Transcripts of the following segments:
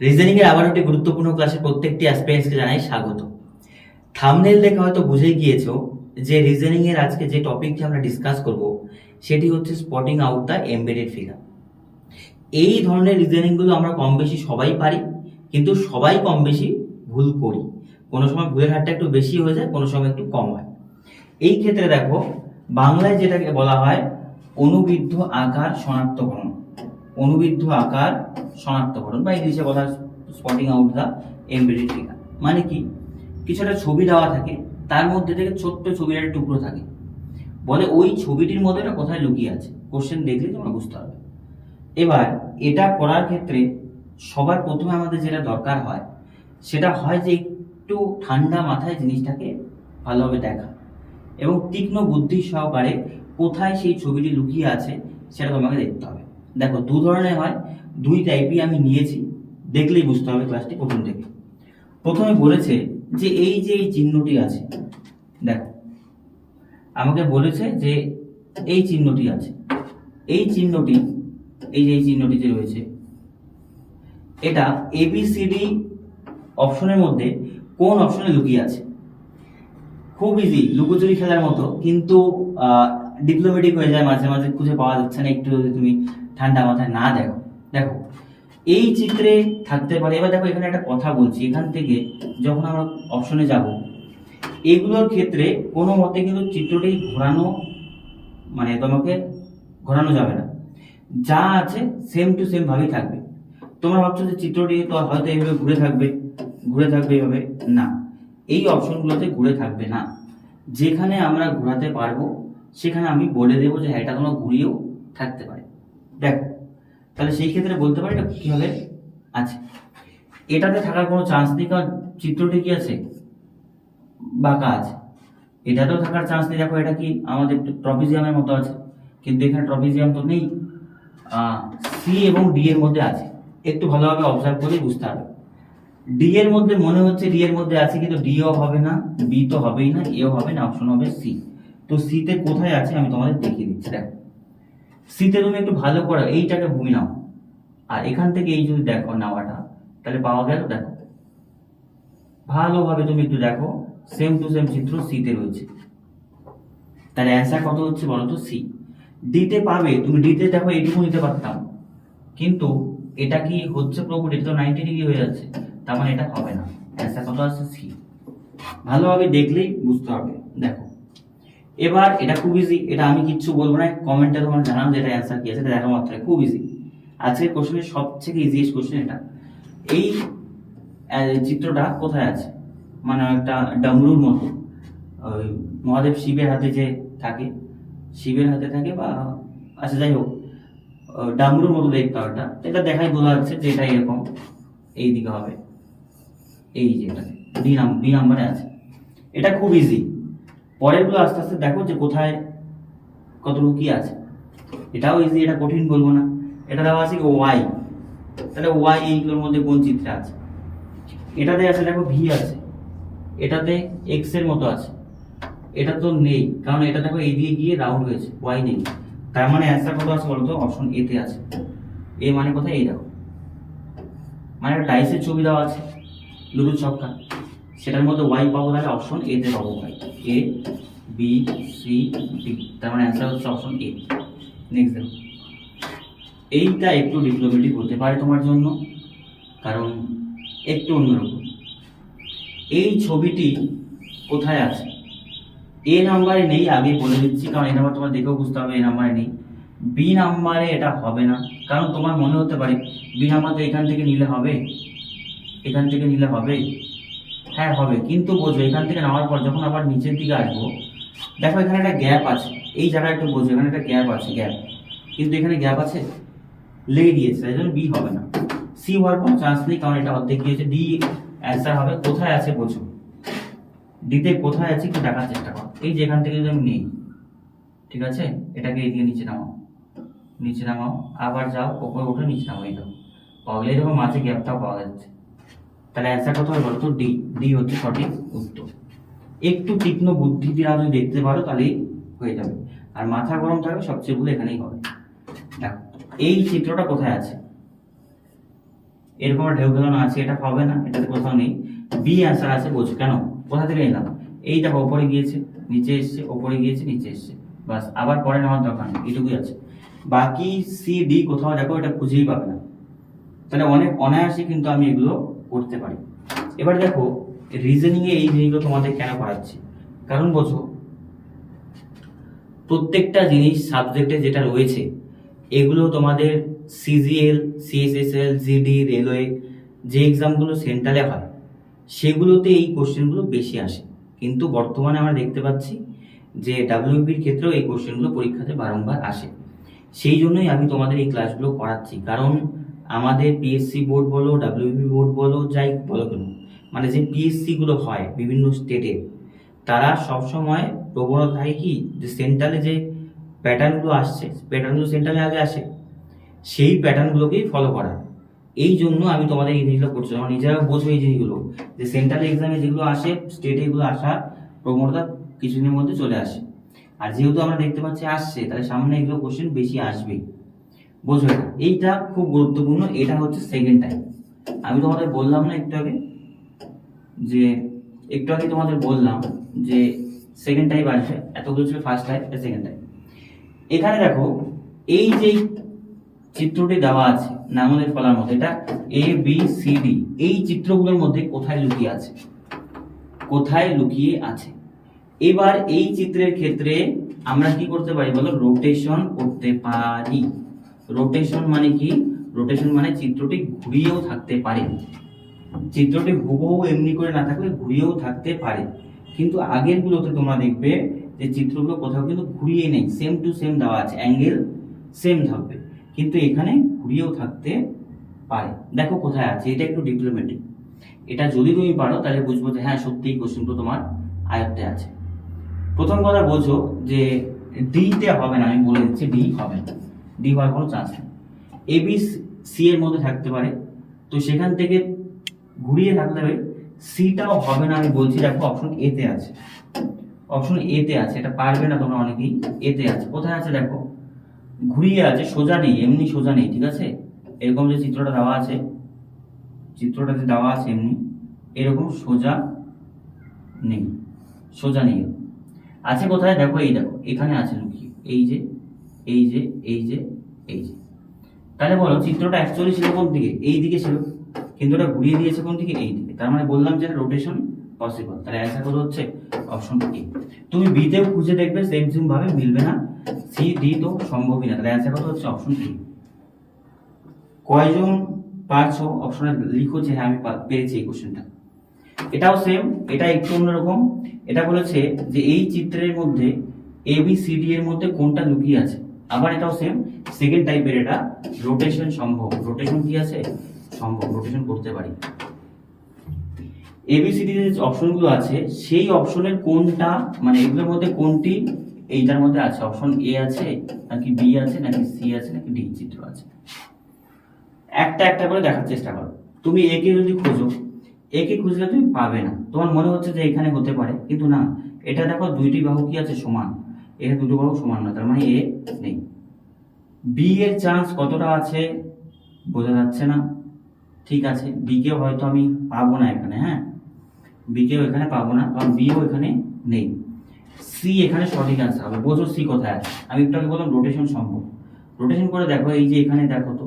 Reasoning এর আবার একটি গুরুত্বপূর্ণ ক্লাসে প্রত্যেকটি অ্যাসপিরেন্টসকে জানাই স্বাগত। থামনেল দেখে হয়তো বুঝে গিয়েছো যে রিজনিং এর আজকে যে টপিকটি আমরা ডিসকাস করব, সেটি হচ্ছে spotting out the embedded figure এই ধরনের রিজনিংগুলো আমরা কম বেশি সবাই পারি, কিন্তু সবাই কম বেশি ভুল করি। কোনো সময় ভুলের হারটা একটু বেশি হয়ে যায়, কোনো সময় একটু কম হয়। এই ক্ষেত্রে দেখো, বাংলায় যেটাকে বলা হয় অনুবিদ্ধ আকার শনাক্তকরণ অনুবিদ্ধ আকার শনাক্তকরণ বা ইংলিশে কথা spotting out the embedded figure মানে কি? কিছুটা ছবি দেওয়া থাকে, তার মধ্যে থেকে ছোট্ট ছবির একটা টুকরো থাকে। বলে ওই ছবিটির মধ্যে এটা কোথায় লুকিয়ে আছে? কোশ্চেন দেখলে তোমরা বুঝতে পারবে। এবার এটা করার ক্ষেত্রে সবার প্রথমে আমাদের যেটা দরকার হয়, সেটা হয় যে একটু ঠান্ডা মাথায় জিনিসটাকে ভালোভাবে দেখা এবং তীক্ষ্ণ বুদ্ধি সহকারে কোথায় সেই ছবিটি লুকিয়ে আছে সেটা তোমাকে দেখতে হবে। দেখো, দু ধরনের হয়, দুই টাইপই আমি নিয়েছি, দেখলেই বুঝতে হবে ক্লাসটি প্রথম থেকে। প্রথমে বলেছে যে এই যে এই চিহ্নটি আছে, দেখো, আমাকে বলেছে যে এই চিহ্নটি আছে। এই চিহ্নটি, এই যে এই চিহ্নটি যে রয়েছে, এটা এবিসিডি অপশনের মধ্যে কোন অপশনে লুকিয়ে আছে? খুব ইজি লুকোচুরি খেলার মতো, কিন্তু ডিপ্লোমেটিক হয়ে যায়, মাঝে মাঝে খুঁজে পাওয়া যাচ্ছে না, একটু যদি তুমি ঠান্ডা মাথায় না দেখো। দেখো, এই চিত্রে থাকতে পারে, এবার দেখো এখানে একটা কথা বলছি, এখান থেকে যখন আমরা অপশনে যাব, এগুলোর ক্ষেত্রে কোনো মতে কিন্তু চিত্রটি ঘোরানো মানে তোমাকে ঘোরানো যাবে না। যা আছে সেম টু সেম ভাবেই থাকবে। তোমরা ভাবছ যে চিত্রটি তো হয়তো এইভাবে ঘুরে থাকবে ঘুরে থাকবে এইভাবে, না। এই অপশনগুলোতে ঘুরে থাকবে না। যেখানে আমরা ঘোরাতে পারব, সেখানে আমি বলে দেবো যে হ্যাঁ এটা তোমরা ঘুরিয়েও থাকতে পারে। দেখো, তাহলে সেই ক্ষেত্রে বলতে পারি এটা কি হবে আছে এটাতে থাকার কোনো চান্স নেই, কারণ চিত্রটি কি আছে? বাঁকা আছে। এটাতেও থাকার চান্স নেই। দেখো, এটা কি আমাদের ট্রপিজিয়ামের মতো আছে, কিন্তু এখানে ট্রপিজিয়াম তো নেই। সি এবং ডি এর মধ্যে আছে। একটু ভালোভাবে অবজার্ভ করে বুঝতে হবে। ডি এর মধ্যে মনে হচ্ছে ডি এর মধ্যে আছে, কিন্তু ডিও হবে না বি তো হবেই না এও হবে না অপশন হবে সি তো সিতে কোথায় আছে আমি তোমাদের দেখিয়ে দিচ্ছি। দেখো সিতে তুমি একটু ভালো করে এইটাকে ভূমি নাও। আর এখান থেকে এই যদি দেখো নেওয়াটা, তাহলে পাওয়া গেল, দেখো। ভালোভাবে তুমি একটু দেখো সেম টু সেম চিত্র সিতে রয়েছে। তাহলে অ্যান্সার কত হচ্ছে বলো তো? সি ডিতে পাবে, তুমি ডিতে দেখো, এইটুকু নিতে পারতাম। কিন্তু এটা কি হচ্ছে প্রপুর এটা তো নাইনটি ডিগ্রি হয়ে যাচ্ছে। তার মানে এটা হবে না। অ্যান্সার কত আসছে? সি ভালোভাবে দেখলেই বুঝতে হবে। দেখো। এবার এটা খুব ইজি এটা আমি কিচ্ছু বলব না কমেন্টে তোমার জানাও যে এটা অ্যান্সার কি আছে, এটা দেখা মাত্র খুব ইজি আজকের কোশ্চেনের সবথেকে ইজিয়েস্ট কোশ্চেন এটা। এই চিত্রটা কোথায় আছে? মানে একটা ডামরুর মতো। ওই মহাদেব শিবের হাতে যে থাকে, শিবের হাতে থাকে বা আচ্ছা যাই হোক ডামরুর মতো দেখতে হয় এটা দেখাই বোঝা যাচ্ছে যে এটা এরকম এই দিকে হবে। এই যে এটা বি নাম্বারে আছে। এটা খুব ইজি পরেরগুলো আস্তে আস্তে দেখো যে কোথায় কতটুকু কি আছে। এটাও ইজি এটা কঠিন বলব না। এটা দেওয়া আছে ওয়াই তাহলে ওয়াই এইগুলোর মধ্যে কোন চিত্রে আছে? এটাতে আছে, দেখো ভি আছে। এটাতে এক্সের মতো আছে। এটা তো নেই, কারণ এটা দেখো এই দিয়ে গিয়ে রাউন্ড হয়েছে ওয়াই নেই। তার মানে অ্যান্সার কত আছে বলতো? অপশন এ তে আছে। এ মানে কোথায়? এই দেখো। মানে একটা ডাইসের ছবি দেওয়া আছে লুডুর ছক্কা। সেটার মধ্যে ওয়াই পাবো তাহলে অপশন এ তে পাবো Y A B C D তার মানে অ্যান্সার হচ্ছে অপশন এ নেক্সট দেখো। এইটা একটু ডিপ্লোমেটিক হতে পারে তোমার জন্য, কারণ একটু অন্যরকম। এই ছবিটি কোথায় আছে? এ নাম্বারে নেই, আগে বলে দিচ্ছি, কারণ এ নাম্বার তোমার দেখেও বুঝতে হবে এ নাম্বারে নেই বি নাম্বারে এটা হবে না, কারণ তোমার মনে হতে পারে বি নাম্বার তো এখান থেকে নিলে হবে। এখান থেকে নিলে হবে। হ্যাঁ হবে। কিন্তু বোঝো, এখান থেকে নামার পর যখন আবার নিচের দিকে আসব, দেখো এখানে একটা গ্যাপ আছে। এই জায়গায় একটু বোঝো, এখানে একটা গ্যাপ আছে, গ্যাপ। কিন্তু এখানে গ্যাপ আছে? লেগে গিয়েছে, তাই জন্য বি হবে না। সি হওয়ার কোনো চান্স নেই, কারণ এটা অর্ধেক গিয়েছে ডি অ্যান্সার হবে। কোথায় আছে বোঝো? ডিতে কোথায় আছে একটু দেখার চেষ্টা করো। এই যে এখান থেকে যদি আমি নেই, ঠিক আছে? এটাকে এদিকে নিচে নামাও। নিচে নামাও, আবার যাও, ওপরে উঠে নিচে নামাও, এই দেখো। পাওয়া গেলে দেখো মাঝে গ্যাপটাও পাওয়া যাচ্ছে। তাহলে অ্যান্সার কত হবে বলো তো ডি ডি হচ্ছে সঠিক উত্তর। একটু তীক্ষ্ণ বুদ্ধি দিয়ে যদি দেখতে পারো তাহলেই হয়ে যাবে। আর মাথা গরম থাকবে সবচেয়ে ভুল এখানেই হবে। দেখো, এই চিত্রটা কোথায় আছে? এরকম ঢেউ খেলানো আছে, এটা হবে না, এটাতে কোথাও নেই। বি অ্যান্সার আছে বোঝো, কেন? কোথা থেকে এলাম? এই দেখো, ওপরে গিয়েছে, নিচে এসছে, ওপরে গিয়েছে, নিচে এসছে। বাস আবার পরে নেওয়ার দরকার নেই এটুকুই আছে। বাকি সি ডি কোথাও, দেখো, এটা খুঁজেই পাবে না। তাহলে অনেক অনায়াসে কিন্তু আমি এগুলো করতে পারি। এবার দেখো রিজনিং এ এই জিনিসগুলো তোমাদের কেন করাচ্ছি কারণ বোঝো, প্রত্যেকটা জিনিস সাবজেক্টে যেটা রয়েছে, এগুলো তোমাদের সিজিএল সিএসএসএল জিডি রেলওয়ে যে এক্সামগুলো সেন্ট্রালে হয়, সেগুলোতে এই কোশ্চেনগুলো বেশি আসে। কিন্তু বর্তমানে আমরা দেখতে পাচ্ছি যে ডাব্লিউবির ক্ষেত্রেও এই কোশ্চেনগুলো পরীক্ষাতে বারংবার আসে। সেই জন্যই আমি তোমাদের এই ক্লাসগুলো করাচ্ছি কারণ আমাদের পিএসসি বোর্ড বলো ডাব্লিউবি বোর্ড বলো, যাই বলো কেন মানে যে পিএসসিগুলো হয় বিভিন্ন স্টেটে তারা সবসময় প্রবণতা থাকে কি, যে সেন্ট্রালে যে প্যাটার্নগুলো আসছে প্যাটার্নগুলো সেন্ট্রালে আগে আসে, সেই প্যাটার্নগুলোকেই ফলো করা। এই জন্য আমি তোমাদের এই জিনিসগুলো করছি, আমার নিজেরা বোঝো এই জিনিসগুলো, যে সেন্ট্রাল এক্সামে যেগুলো আসে স্টেটে এগুলো আসা প্রবণতা কিছুদিনের মধ্যে চলে আসে। আর যেহেতু আমরা দেখতে পাচ্ছি আসছে, তাহলে সামনে এগুলো কোশ্চেন বেশি আসবেই। বোঝো এইটা খুব গুরুত্বপূর্ণ, এটা হচ্ছে সেকেন্ড টাইম আমি তোমাদের বললাম না একটু আগে যে, একটু আগে তোমাদের বললাম যে সেকেন্ড টাইপ আসবে এতগুলো ছিল ফার্স্ট টাইপ সেকেন্ড টাইপ এখানে দেখো, এই যে চিত্রটি দেওয়া আছে, নাঙলের ফলার মধ্যে, এটা এ বি সি ডি এই চিত্রগুলোর মধ্যে কোথায় লুকিয়ে আছে? কোথায় লুকিয়ে আছে? এবার এই চিত্রের ক্ষেত্রে আমরা কি করতে পারি বলো? রোটেশন করতে পারি। রোটেশন মানে কি? রোটেশন মানে চিত্রটি ঘুরিয়েও থাকতে পারে। চিত্রটি হুবহু এমনি করে না থাকলে ঘুরিয়েও থাকতে পারে। কিন্তু আগের গুলোতে তোমরা দেখবে যে চিত্রগুলো কোথাও কিন্তু ঘুরিয়ে নেই। সেম টু সেম দেওয়া আছে। অ্যাঙ্গেল সেম থাকবে। কিন্তু এখানে ঘুরিয়েও থাকতে পারে। দেখো কোথায় আছে। এটা একটু ডিপ্লোমেটিক এটা যদি তুমি পারো, তাহলে বুঝব যে হ্যাঁ সত্যিই কোশ্চেনগুলো তোমার আয়ত্তে আছে। প্রথম কথা বোঝো যে ডিতে হবে না। আমি বলে দিচ্ছি ডি হবে না। ডি হওয়ার কোনো চান্স নেই এ বি সি এর মধ্যে থাকতে পারে। তো সেখান থেকে ঘুরিয়ে থাকলে হবে। সিটাও হবে না, আমি বলছি, দেখো অপশন এ তে আছে। অপশন এ তে আছে, এটা পারবে না তোমরা অনেকেই। এ তে আছে। কোথায় আছে, দেখো? ঘুরিয়ে আছে, সোজা নেই, এমনি সোজা নেই, ঠিক আছে? এরকম যে চিত্রটা দেওয়া আছে চিত্রটা যে দেওয়া আছে এমনি, এরকম সোজা নেই সোজা নেই। আছে কোথায়? দেখো, এই দেখো, এখানে আছে লুকিয়ে। এই যে এই যে এই যে এই যে। তাহলে বলো, চিত্রটা অ্যাকচুয়ালি ছিল কোন দিকে? এই দিকে ছিল। কিন্তু ওটা ঘুরিয়ে দিয়েছে কোন দিকে? এই দিকে। তার মানে বললাম যে রোটেশন পসিবল তাহলে অ্যান্সার কত হচ্ছে অপশন এ তুমি বি তেও খুঁজে দেখবে সেম সেম ভাবে মিলবে না। সি ডি তো সম্ভবই না। তাহলে অ্যান্সার কত হচ্ছে অপশন এ কয়জন পারছ? অপশনে লিখো যে হ্যাঁ আমি পা- পেরেছি এই কোশ্চেনটা এটাও সেম এটা একটু অন্যরকম। এটা বলেছে যে এই চিত্রের মধ্যে এ বি সি ডি এর মধ্যে কোনটা লুকিয়ে আছে? আবার এটাও সেম সেকেন্ড টাইপের এটা রোটেশন সম্ভব। রোটেশন কি আছে? সম্ভব রোটেশন করতে পারি। এবিসিডি যে অপশনগুলো আছে, সেই অপশনের কোনটা মানে এগুলোর মধ্যে কোনটি, এইটার মধ্যে আছে? অপশন এ আছে, নাকি বি আছে, নাকি সি আছে, নাকি ডি চিত্র আছে? একটা একটা করে দেখার চেষ্টা করো। তুমি একে যদি খোঁজো একে খুঁজলে তুমি পাবে না। তোমার মনে হচ্ছে যে এখানে হতে পারে, কিন্তু না। এটা দেখো দুইটি বাহু কি আছে সমান। এটা দুটো বাহু সমান না তার মানে এ নেই। বি এর চান্স কতটা আছে বোঝা যাচ্ছে না। ঠিক আছে বিকেও হয়তো আমি পাবো না এখানে হ্যাঁ? বিকেও এখানে পাবো না, কারণ বিও এখানে নেই। সি এখানে সঠিক আনসার হবে। বোঝো সি কোথায় আছে। আমি একটু আগে বললাম রোটেশন সম্ভব রোটেশন করে দেখো, এই যে এখানে দেখো তো,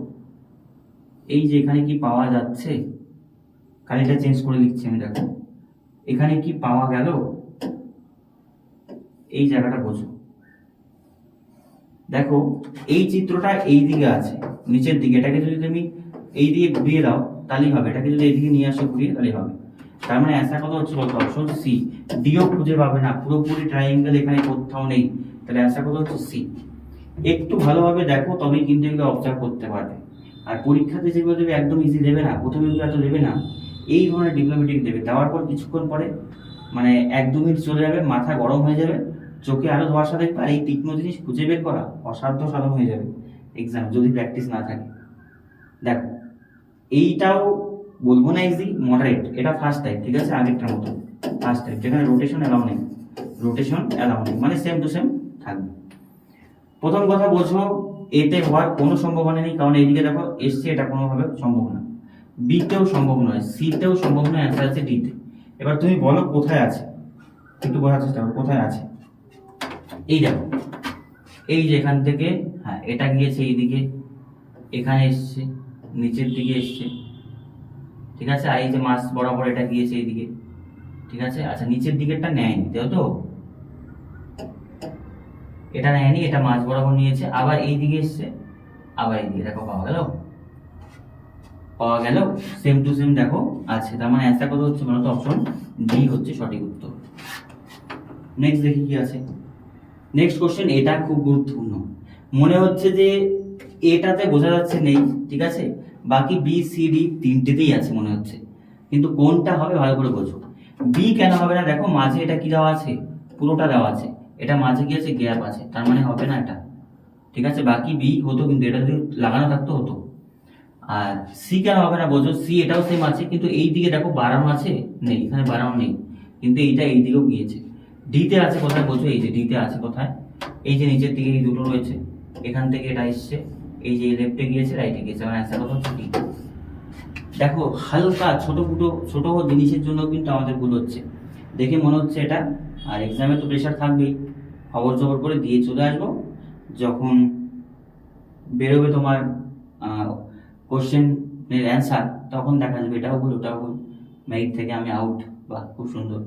এই যে এখানে কি পাওয়া যাচ্ছে? কালিটা চেঞ্জ করে দিচ্ছি আমি, দেখো। এখানে কি পাওয়া গেল? এই জায়গাটা বোঝো। দেখো, এই চিত্রটা এই দিকে আছে, নিচের দিকে। এটাকে যদি তুমি এই দিকে ঘুরিয়ে দাও, তাহলেই হবে। এটাকে যদি এইদিকে নিয়ে আসো, ঘুরিয়ে, তাহলেই হবে। তার মানে অ্যান্সার কথা হচ্ছে বলতো? অপশন সি ডিও খুঁজে পাবে না। পুরোপুরি ট্রায়াঙ্গেল এখানে কোথাও নেই। তাহলে অ্যান্সার কথা হচ্ছে? সি একটু ভালোভাবে দেখো, তবেই কিন্তু এগুলো অবজার্ভ করতে পারবে। আর পরীক্ষাতে যেগুলো দেবে, একদম ইজি দেবে না। প্রথমে এগুলো এত দেবে না। এই ধরনের ডিপ্লোমেটিক দেবে। দেওয়ার পর কিছুক্ষণ পরে মানে এক দু মিনিট চলে যাবে, মাথা গরম হয়ে যাবে। চোখে আরও ধোয়াশা দেখবে আর এই তীক্ষ্ণ জিনিস খুঁজে বের করা অসাধ্য সাধন হয়ে যাবে। এক্সাম যদি প্র্যাকটিস না থাকে। দেখো, এইটাও বলব না ইজি মডারেট এটা ফার্স্ট টাইপ ঠিক আছে? আগেরটার মতো। ফার্স্ট টাইপ যেখানে রোটেশন অ্যালাউ নেই। রোটেশন অ্যালাউ নেই। মানে সেম টু সেম থাকবে। প্রথম কথা বোঝো এতে হওয়ার কোনো সম্ভাবনা নেই, কারণ এইদিকে দেখো, এসছে, এটা কোনোভাবে সম্ভব না। বিতেও সম্ভব নয় সিতেও সম্ভব নয় অ্যান্সার আছে ডিতে এবার তুমি বলো কোথায় আছে? একটু বোঝার চেষ্টা করো, কোথায় আছে? এই দেখো, এই যে এখান থেকে হ্যাঁ এটা গিয়েছে এইদিকে, এখানে এসছে, নিচের দিকে এসছে, ঠিক আছে? আর এই যে মাছ বরাবর এটা গিয়েছে এইদিকে, ঠিক আছে? আচ্ছা নিচের দিকেরটা নেয়নি, তাই তো? এটা নেয়নি, এটা মাছ বরাবর নিয়েছে, আবার এই দিকে এসছে, আবার এইদিকে, দেখো, পাওয়া গেল? পাওয়া গেল? সেম টু সেম দেখো, আছে, তার মানে অ্যান্সার কত হচ্ছে বলতো অপশন ডি হচ্ছে সঠিক উত্তর। নেক্সট দেখি কি আছে। নেক্সট কোশ্চেন এটা খুব গুরুত্বপূর্ণ। মনে হচ্ছে যে এটাতে বোঝা যাচ্ছে নেই, ঠিক আছে? বাকি বি সি ডি তিনটেতেই আছে মনে হচ্ছে। কিন্তু কোনটা হবে ভালো করে বোঝো। বি কেন হবে না? দেখো, মাঝে এটা কি দেওয়া আছে? পুরোটা দেওয়া আছে। এটা মাঝে কি আছে গ্যাপ আছে। তার মানে হবে না এটা। ঠিক আছে? বাকি বি হতো কিন্তু, এটা যদি লাগানো থাকতো, হতো। আর সি কেন হবে না বোঝো? সি এটাও সেম আছে, কিন্তু এই দিকে দেখো বাড়ানো আছে? নেই, এখানে বাড়ানো নেই। কিন্তু এইটা এই দিকেও গিয়েছে। ডিতে আছে কোথায় বোঝো এই যে ডিতে আছে কোথায়? এই যে নিচের দিকে এই দুটো রয়েছে। এখান থেকে এটা এসছে। এই যে লেফটে গিয়েছে রাইটে গিয়েছে। আমার অ্যান্সার কথা হচ্ছে দেখো, হালকা ছোটো ফুটো, ছোটো জিনিসের জন্য কিন্তু আমাদের ভুল হচ্ছে। দেখে মনে হচ্ছে এটা। আর এক্সামে তো প্রেশার থাকবেই। খবর জবর করে দিয়ে চলে আসব। যখন বেরোবে তোমার কোশ্চেনের অ্যান্সার তখন দেখা যাবে এটাও ভুল, ওটাও ভুল। মেরিট থেকে আমি আউট বা খুব সুন্দর।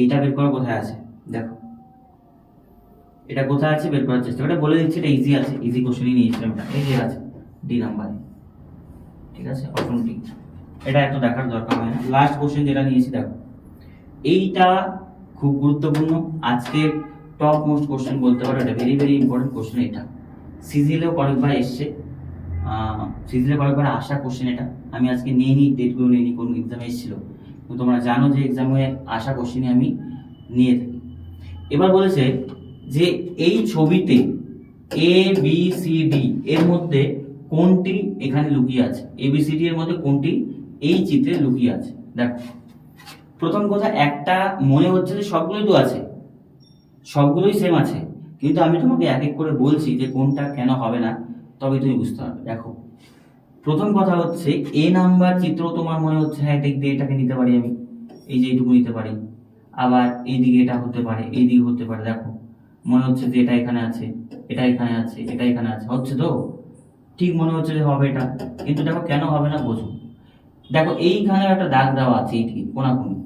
এইটা বের করা কোথায় আছে? দেখো। এটা কোথায় আছে? বের করার চেষ্টা এটা বলে দিচ্ছি, এটা ইজি আছে। ইজি কোশ্চেনই নিয়েছিলাম এটা। এই যে আছে ডি নাম্বারে ঠিক আছে? ডি এটা এত দেখার দরকার হয় না। লাস্ট কোশ্চেন যেটা নিয়েছি, দেখো। এইটা খুব গুরুত্বপূর্ণ। আজকের টপ মোস্ট কোশ্চেন বলতে পারো। এটা ভেরি ভেরি ইম্পর্টেন্ট কোশ্চেন এটা। সিজিলেও কয়েকবার এসছে। সিজিলে কয়েকবার আসা কোশ্চেন এটা। আমি আজকে নিয়ে নিই ডেটগুলো নিয়ে নিই কোন এক্সামে এসেছিল। তোমরা জানো যে এক্সামে আসা কোশ্চেনই আমি নিয়ে থাকি। এবার বলেছে যে এই ছবিতে এ বি সি ডি এর মধ্যে কোনটি এখানে লুকিয়ে আছে? এ বি সি ডি এর মধ্যে কোনটি এই চিত্রে লুকিয়ে আছে? দেখো। প্রথম কথা, একটা মনে হচ্ছে যে সবগুলোই তো আছে। সবগুলোই সেম আছে। কিন্তু আমি তোমাকে এক এক করে বলছি যে কোনটা কেন হবে না তবে তুমি বুঝতে পারবে। দেখো। প্রথম কথা হচ্ছে, এ নাম্বার চিত্র তোমার মনে হচ্ছে হ্যাঁ দিক দিয়ে এটাকে নিতে পারি আমি। এই যে এইটুকু নিতে পারি। আবার এইদিকে এটা হতে পারে এই দিকে হতে পারে, দেখো। মনে হচ্ছে যে এটা এখানে আছে, এটা এখানে আছে, এটা এখানে আছে। হচ্ছে তো? ঠিক মনে হচ্ছে যে হবে এটা। কিন্তু দেখো কেন হবে না বোঝো। দেখো, এইখানে একটা দাগ দেওয়া আছে এইদিকে, কোনাকুনি।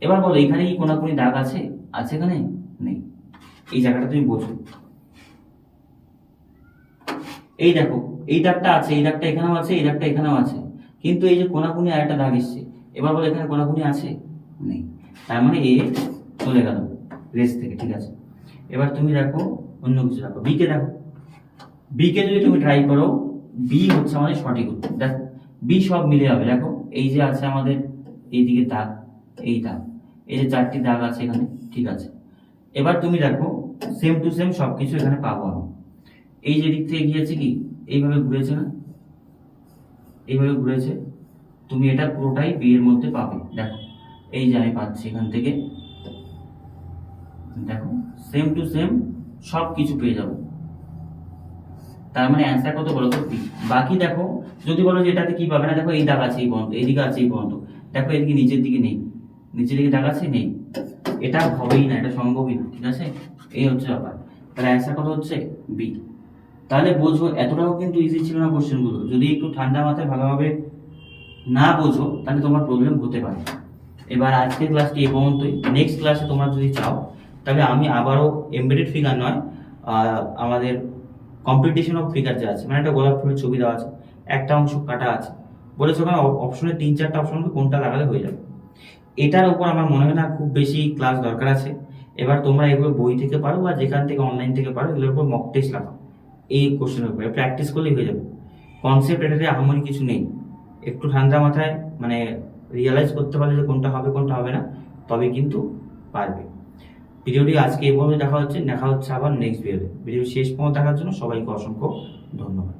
এবার বলো এখানে কি কোনাকুনি দাগ আছে? আছে এখানে? নেই। এই জায়গাটা তুমি বোঝো। এই দেখো, এই দাগটা আছে, এই দাগটা এখানেও আছে, এই দাগটা এখানেও আছে। কিন্তু এই যে কোনাকুনি আর একটা দাগ এসছে, এবার বলো এখানে কোনাকুনি আছে? নেই। তার মানে এ চলে গেল, রেস থেকে, ঠিক আছে? এবার তুমি দেখো, অন্য কিছু দেখো বিকে দেখো। বিকে যদি তুমি ট্রাই করো বি হচ্ছে আমাদের সঠিক উত্তর। দেখো বি সব মিলে যাবে, দেখো, এই যে আছে আমাদের এইদিকে দাগ, এই দাগ, এই যে চারটি দাগ আছে এখানে, ঠিক আছে? এবার তুমি দেখো সেম টু সেম সব কিছু এখানে পাবো আমি এই যে দিক থেকে গিয়েছে কি? এইভাবে ঘুরেছে না? এইভাবে ঘুরেছে? তুমি এটা পুরোটাই বি এর মধ্যে পাবে। দেখো, এই যে আমি পাচ্ছি এখান থেকে। দেখো সেম টু সেম সব কিছু পেয়ে যাব। তার মানে অ্যান্সার কত বলো তো? বি বাকি দেখো, যদি বলো যে এটাতে কি পাবে না, দেখো এই দাগ আছে এই পর্যন্ত এইদিকে আছে এই পর্যন্ত দেখো এদিকে নিচের দিকে নেই। নিচের দিকে দাগ আছে? নেই। এটা হবেই না, এটা সম্ভবই না, ঠিক আছে? এই হচ্ছে ব্যাপার। তাহলে অ্যান্সার কত হচ্ছে? বি তাহলে বোঝো, এতটাও কিন্তু ইজি ছিল না কোশ্চেনগুলো যদি একটু ঠান্ডা মাথায় ভালোভাবে না বোঝো, তাহলে তোমার প্রবলেম হতে পারে। এবার আজকের ক্লাসটি পর্যন্তই। নেক্সট ক্লাসে তোমরা যদি চাও, তাহলে আমি আবারও এমবেডেড ফিগার নয় আমাদের কম্পিটিশন অফ ফিগার যে আছে মানে একটা গোলাপ ফুলের ছবি দেওয়া আছে, একটা অংশ কাটা আছে। বলেছে ওখানে অপশনে তিন চারটা অপশন কোনটা লাগালে হয়ে যাবে। এটার উপর আমার মনে হয় না খুব বেশি ক্লাস দরকার আছে। এবার তোমরা এগুলো বই থেকে পারো বা যেখান থেকে অনলাইন থেকে পারো, এগুলোর উপর মক টেস্ট লাগাও। এই কোশ্চেনের উপরে। প্র্যাকটিস করলেই হয়ে যাবে। কনসেপ্ট এটাতে আহামরি কিছু নেই। একটু ঠান্ডা মাথায় মানে রিয়েলাইজ করতে পারলে যে কোনটা হবে কোনটা হবে না, তবে কিন্তু পারবে। ভিডিওটি আজকে এভাবে দেখা হচ্ছে। দেখা হচ্ছে আবার নেক্সট ভিডিওতে ভিডিও শেষ পর্যন্ত দেখার জন্য সবাইকে অসংখ্য ধন্যবাদ।